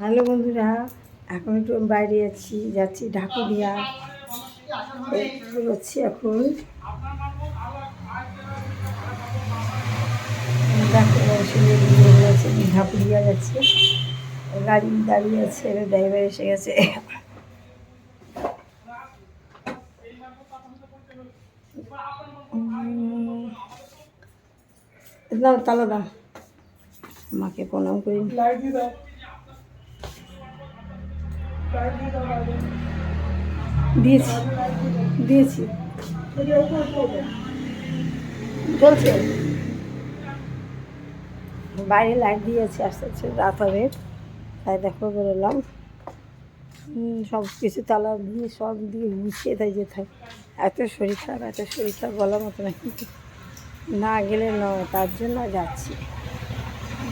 Hello বন্ধুরা, এখন একটু বাইরে যাচ্ছি যাচ্ছি ঢাকুরিয়া। হচ্ছে এখন দেখো শুনে ঢাকুরিয়া যাচ্ছে। গাড়ি দাঁড়িয়ে আছে ড্রাইভার এসে গেছে। দাও তালা দাও। মাকে প্রণাম করি। দিয়েছি দিয়েছি। চলছে। বাইরে লাইট দিয়েছি আস্তে আস্তে রাত হবে। তাই দেখো, বেরোলাম। সব কিছু তালা দিয়ে, সব দিয়ে গুছিয়ে তাই যেতে হয় এত শরীর খারাপ, এত শরীর খারাপ বলার মতো না, কিন্তু না গেলে নয়, তার জন্য যাচ্ছি।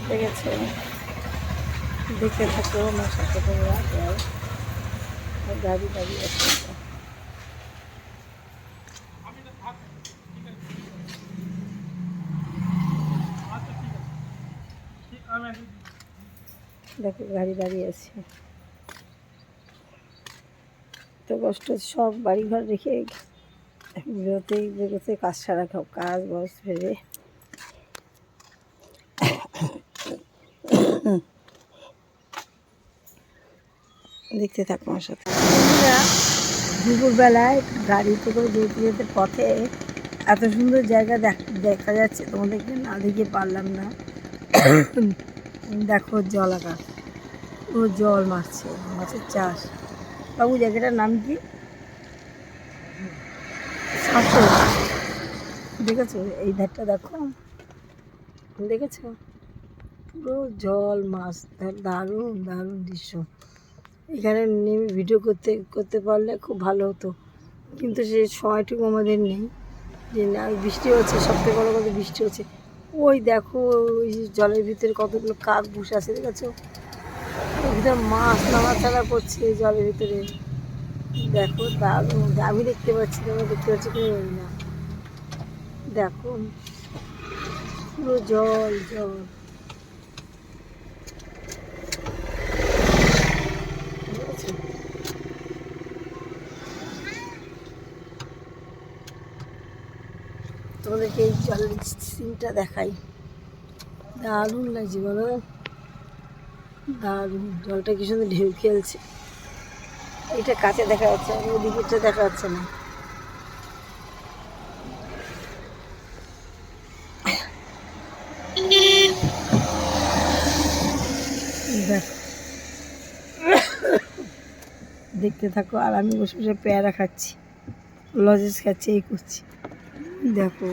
ঠিক আছে? দেখতে থাকো, আমার সাথে তোমরা গাড়ি দাঁড়িয়ে আছে দেখো, গাড়ি দাঁড়িয়ে আছে। তো কষ্ট সব বাড়ি ঘর রেখে বেরোতেই, বেরোতে কাজ সারা খাও, কাজ বস ফেরে দেখতে থাকো আমার সাথে। দুপুরবেলায় গাড়িতে করে যেতে যেতে পথে এত সুন্দর জায়গা দেখ- যাচ্ছে, তোমাদেরকে না দেখে পারলাম না। দেখো জল আকাশ। ও জল মারছে, মাছের চাষ। বাবু, জায়গাটার নাম কি? শাসক দেখেছ? এই ধারটা দেখো। দেখেছ? পুরো জল মাছ, দারুণ দারুণ দৃশ্য। এখানে নেমে ভিডিও করতে করতে পারলে খুব ভালো হতো। কিন্তু সে সময়টুকু আমাদের নেই। যে না, বৃষ্টি হচ্ছে, সবথেকে বড় কথা বৃষ্টি হচ্ছে। ওই দেখো, ওই জলের ভিতরে কতগুলো কাক বসে আছে, দেখেছ? ওর ভিতরে মাছ নাড়াচাড়া করছে এই জলের ভিতরে। দেখো দারুণ আমি দেখতে পাচ্ছি তোমরা দেখতে পাচ্ছি কিনা জানি না। দেখো, পুরো জল জল দেখেছ? তোমাদেরকে এই জলের সিনটা দেখাই। দারুণ লাগছে বলো। দারুণ। জলটা কি সুন্দর ঢেউ খেলছে। এটা কাছে দেখা যাচ্ছে আর ওদিকেরটা দেখা যাচ্ছে না। দেখো। দেখতে থাকো, আর আমি বসে বসে পেয়ারা খাচ্ছি। লজেস খাচ্ছি, এই করছি। দেখো।